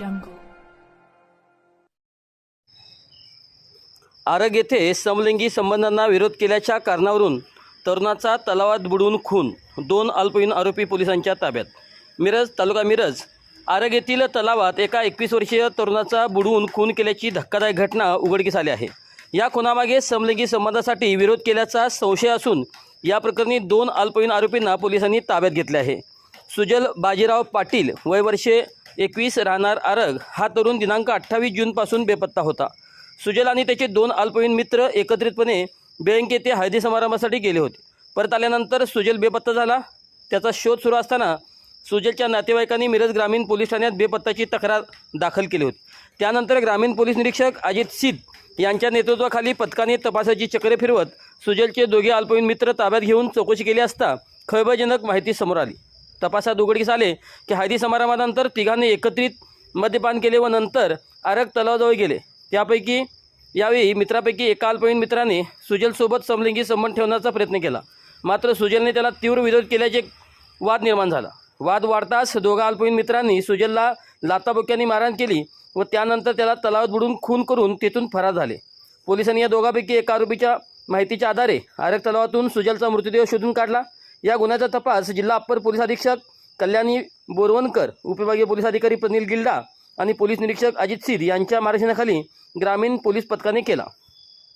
jungle. Arag येथे समलिंगी संबंधांना विरोध केल्याच्या कारणावरून तरुणाचा तलावात बुडून खून दोन अल्पवयीन आरोपी पोलिसांच्या ताब्यात. मिरज तालुका मिरज. आरग येथील तलावात एका एकवीस वर्षीय तरुणाचा बुडवून खून केल्याची धक्कादायक घटना उघडकीस आली आहे. या खुनामागे समलिंगी संबंधासाठी विरोध केल्याचा संशय असून या प्रकरणी दोन अल्पवयीन आरोपींना पोलिसांनी ताब्यात घेतले आहे. सुजल बाजीराव पाटील वय वर्षे एकवीस राहणार आरग हा तरुण दिनांक अठ्ठावीस जूनपासून बेपत्ता होता. सुजल आणि त्याचे दोन अल्पवयीन मित्र एकत्रितपणे बँक येथे हळदी समारंभासाठी गेले होते. परत आल्यानंतर सुजल बेपत्ता झाला. त्याचा शोध सुरू असताना सुजलच्या नातेवाईकांनी मिरज ग्रामीण पोलीस ठाण्यात बेपत्ताची तक्रार दाखल केली होती. त्यानंतर ग्रामीण पोलीस निरीक्षक अजित सिद्ध यांच्या नेतृत्वाखाली पथकाने तपासाची चक्रे फिरवत सुजलचे दोघे अल्पवयीन मित्र ताब्यात घेऊन चौकशी केली असता खळबळजनक माहिती समोर आली. तपासात उघडकीस आले की हळदी समारंभानंतर तिघांनी एकत्रित मद्यपान केले व नंतर आरग तलावाजवळ गेले. त्यापैकी यावेळी मित्रापैकी एका अल्पवयीन मित्राने सुजलसोबत समलिंगी संबंध ठेवण्याचा प्रयत्न केला. मात्र सुजलने त्याला तीव्र विरोध केल्याचे वाद निर्माण झाला. वाद वाढताच दोघा अल्पवयीन मित्रांनी सुजलला लाताबोक्यांनी मारहाण केली व त्यानंतर त्याला तलावात बुडून खून करून तेथून फरार झाले. पोलिसांनी या दोघांपैकी एका आरोपीच्या माहितीच्या आधारे आरग तलावातून सुजलचा मृतदेह शोधून काढला. या गुन्ह्याचा तपास जिल्हा अप्पर पोलीस अधीक्षक कल्याणी बोरवणकर उपविभागीय पोलीस अधिकारी प्रनिल गिल्डा आणि पोलीस निरीक्षक अजित सिद यांच्या मार्गदर्शनाखाली ग्रामीण पोलीस पथकाने केला.